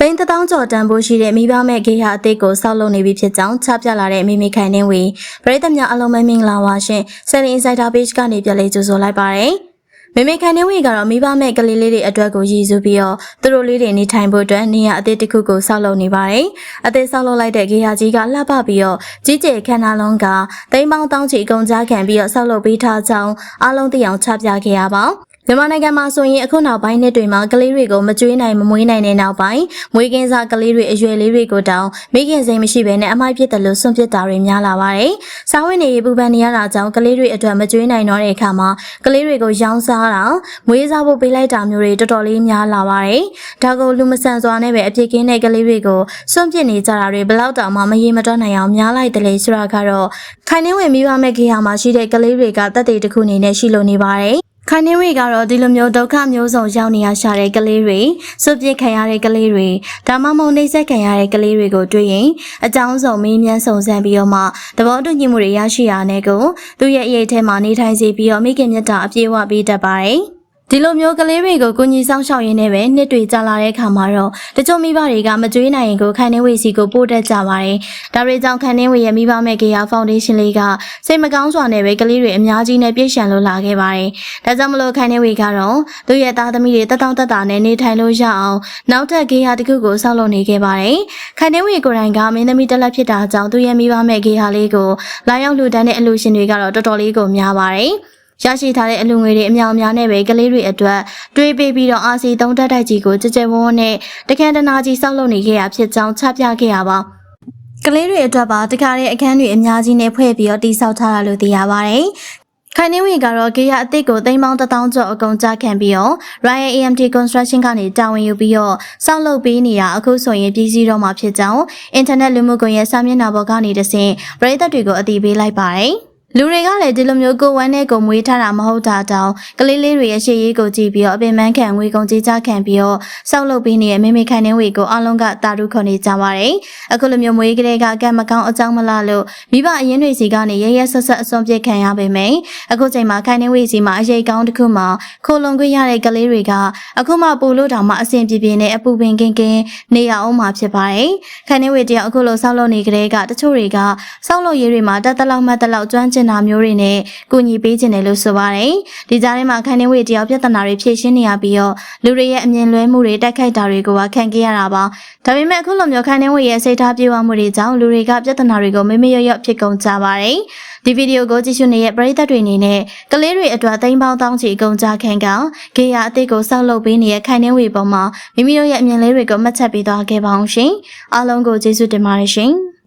တိန်းတစ်တောင်းကျော်တန်ဖိုးရှိတဲ့မိဘမဲ့ဂေဟာအသေးကိုစောက်လုပ်နေပြီဖြစ်ကြောင်းချပြလာတဲ့မိမိခိုင်နှင်းဝေပရိသတ်များအလုံးမမင်္ဂလာပါရှင်ဆယ်လင် insider page ကနေပြန်လေးကြိုဆိုလိုက်ပါရစေမိမိခိုင်နှင်းဝေကတော့မိဘမဲ့ကလေးလေးတွေအတွက်ကိုရည်စူးပြီးတော့သူတို့လေးတွေနေထိုင်ဖို့အတွက်နေရာအသေးတစ်ခုကိုစောက်လုပ်နေပါတယ်အသေးစောက်လုပ်လိုက်တဲ့ဂေဟာကြီးကလှပပြီးတော့ကြီးကျယ်ခမ်းနားလုံးကတိန်းပေါင်းတောင်းချီအကုန်ကြားခံပြီးတော့စောက်လုပ်ပေးထားကြောင်းအားလုံးသိအောင်ချပြခဲ့ရပါ မြန်မာနိုင်ငံမှာဆိုရင်အခုနောက်ပိုင်းနှစ်တွေမှာကလေးတွေကိုမကြွေးနိုင်မမွေးနိုင်တဲ့နောက်ပိုင်းမွေးကင်းစားကလေးတွေအရွယ်လေးတွေကိုတောင်မိခင်စိတ်မရှိဘဲနဲ့အမိုက်ဖြစ်တယ်လို့ဆွန့်ပစ်တာတွေများလာပါတယ်။စားဝတ်နေရေးပူပန်နေရတာကြောင့်ကလေးတွေအတွက်မကြွေးနိုင်တော့တဲ့အခါမှာကလေးတွေကိုရောင်းစားတာမွေးစားဖို့ပေးလိုက်တာမျိုးတွေတော်တော်လေးများလာပါတယ်။ဒါကိုလူမဆန်စွာနဲ့ပဲအပြစ်ကင်းတဲ့ကလေးတွေကိုဆွန့်ပစ်နေကြတာတွေဘလောက်တောင်မှမရေမတွက်နိုင်အောင်များလိုက်တယ်လေဆိုတာကတော့ခိုင်နှင်းဝင်မိဘမဲ့ခေဟာမှာရှိတဲ့ကလေးတွေကတက်တဲ့တစ်ခုအနေနဲ့ရှိလို့နေပါတယ်။ ခိုင်နေဝေကတော့ဒီလိုမျိုးဒုက္ခမျိုးစုံရောက်နေရရှာတဲ့ကလေးတွေစွန့်ပစ်ခံရတဲ့ကလေးတွေဒါမှမဟုတ်နှိပ်စက်ခံရတဲ့ကလေးတွေကိုတွေ့ရင်အကြောင်းစုံမေးမြန်းစုံစမ်းပြီးတော့မှသဘောတူညီမှုတွေရရှိရတဲ့ကိုသူ့ရဲ့အရေးထဲမှာနေထိုင်စေပြီးတော့မိခင်မြတ်တာအပြည့်အဝပေးတတ်ပါတယ် ဒီလိုမျိုးကလေးတွေကိုကိုကြီးဆောင်ရှောက်ရင်းနဲ့ပဲနှစ်တွေကြာလာတဲ့အခါမှာတော့တချို့မိဘတွေကမကြွေးနိုင်ရင်ကိုခိုင်နေဝေစီကိုပို့တတ်ကြပါတယ်။ဒါတွေကြောင့်ခိုင်နေဝေရဲ့မိဘမဲ့ကေယာဖောင်ဒေးရှင်းလေးကစိတ်မကောင်းစွာနဲ့ပဲကလေးတွေအများကြီးနဲ့ပြည့်ရှံလို့လာခဲ့ပါတယ်။ဒါကြောင့်မလို့ခိုင်နေဝေကတော့သူ့ရဲ့သားသမီးတွေတက်တောင့်တက်တာနဲ့နေထိုင်လို့ရအောင်နောက်ထပ်ကေယာတစ်ခုကိုဆောက်လုပ်နေခဲ့ပါတယ်။ခိုင်နေဝေကိုယ်တိုင်ကမင်းသမီးတက်လက်ဖြစ်တာကြောင့်သူ့ရဲ့မိဘမဲ့ကေယာလေးကိုလာရောက်လူတန်းတဲ့အလူရှင်တွေကတော့တော်တော်လေးကိုများပါတယ်။ ရရှိထားတဲ့အလူငွေတွေအများအများနဲ့ပဲကလေးတွေအတွက်တွေးပေးပြီးတော့အာစီသုံးတက်တိုက်ကြီးကိုကြကြဝန်းဝန်းနဲ့တခန်းတနာကြီးစောက်လုပ်နေခဲ့ရဖြစ်ကြောင်းချပြခဲ့ရပါကလေးတွေအတွက်ပါတခါတဲ့အခန်းတွေအများကြီးနဲ့ဖွဲ့ပြီးတော့တိစောက်ထားတာလို့သိရပါတယ်ခိုင်နေဝေကတော့ဂေယအစ်စ်ကိုသိမ်းပေါင်း1000ကျော်အကုန်ကြခံပြီးတော့ Royal AMT Construction ကနေတာဝန်ယူပြီးတော့စောက်လုပ်ပေးနေတာအခုဆိုရင်ပြည်စည်းတော့မှာဖြစ်ကြောင်းအင်တာနက်လူမှုကွန်ရက်စာမျက်နှာပေါ်ကနေတဆင့်ပရိသတ်တွေကိုအသိပေးလိုက်ပါတယ် လူတွေကလည်းဒီလိုမျိုးကိုဝမ်းနဲ့ကိုမွေးထားတာမဟုတ်တာတောင်ကလေးလေးတွေရဲ့ရှေ့ရေးကိုကြည့်ပြီးတော့အပင်ပန်းခံငွေကုန်ကြေးကြခံပြီးတော့စောက်လုပ်ပေးနေတဲ့မိမိခိုင်နေဝေကိုအလုံးကတာရုခွန်နေကြပါတယ်အခုလိုမျိုးမွေးကလေးကကံမကောင်းအကြောင်းမလားလို့မိဘအရင်တွေစီကနေရရဆက်ဆက်အစွန်ပြစ်ခံရပေမယ့်အခုချိန်မှာခိုင်နေဝေစီမှာအရေးကောင်းတစ်ခုမှခိုလုံခွင့်ရတဲ့ကလေးတွေကအခုမှပို့လို့တောင်မှအဆင်ပြေပြေနဲ့အပူပင်ကင်းကင်းနေရအောင်မှာဖြစ်ပါတယ်ခိုင်နေဝေတယောက်အခုလိုစောက်လုပ်နေကြတဲ့ကတချို့တွေကစောက်လုပ်ရေးတွေမှာတက်တလောက်မှတ်တလောက်ကျွမ်းကျင်တာမျိုးတွေနဲ့ကူညီပေးခြင်းတယ်လို့ဆိုပါတယ်။ဒီကြားထဲမှာခိုင်နေဝေတယောက်ပြဿနာတွေဖြေရှင်းနေရပြီးတော့လူတွေရဲ့အမြင်လွဲမှုတွေတိုက်ခိုက်တာတွေကိုပါခံခဲ့ရတာပါ။ဒါပေမဲ့အခုလိုမျိုးခိုင်နေဝေရဲ့စိတ်ထားပြေဝမှုတွေကြောင့်လူတွေကပြဿနာတွေကိုမေ့မေ့ရရဖြစ်ကုန်ကြပါတယ်။ဒီဗီဒီယိုကိုကြည့်ရှုနေတဲ့ပရိသတ်တွေအနေနဲ့ကလေးတွေအတွက်သိမ်းပေါင်းတောင်းချီအကုန်ကြခံကဂေယာအသေးကိုစောက်လုပ်ပေးနေတဲ့ခိုင်နေဝေပေါ်မှာမိမိတို့ရဲ့အမြင်လေးတွေကိုမှတ်ချက်ပေးသွားခဲ့ပါအောင်ရှင်။အားလုံးကိုကျေးဇူးတင်ပါတယ်ရှင်။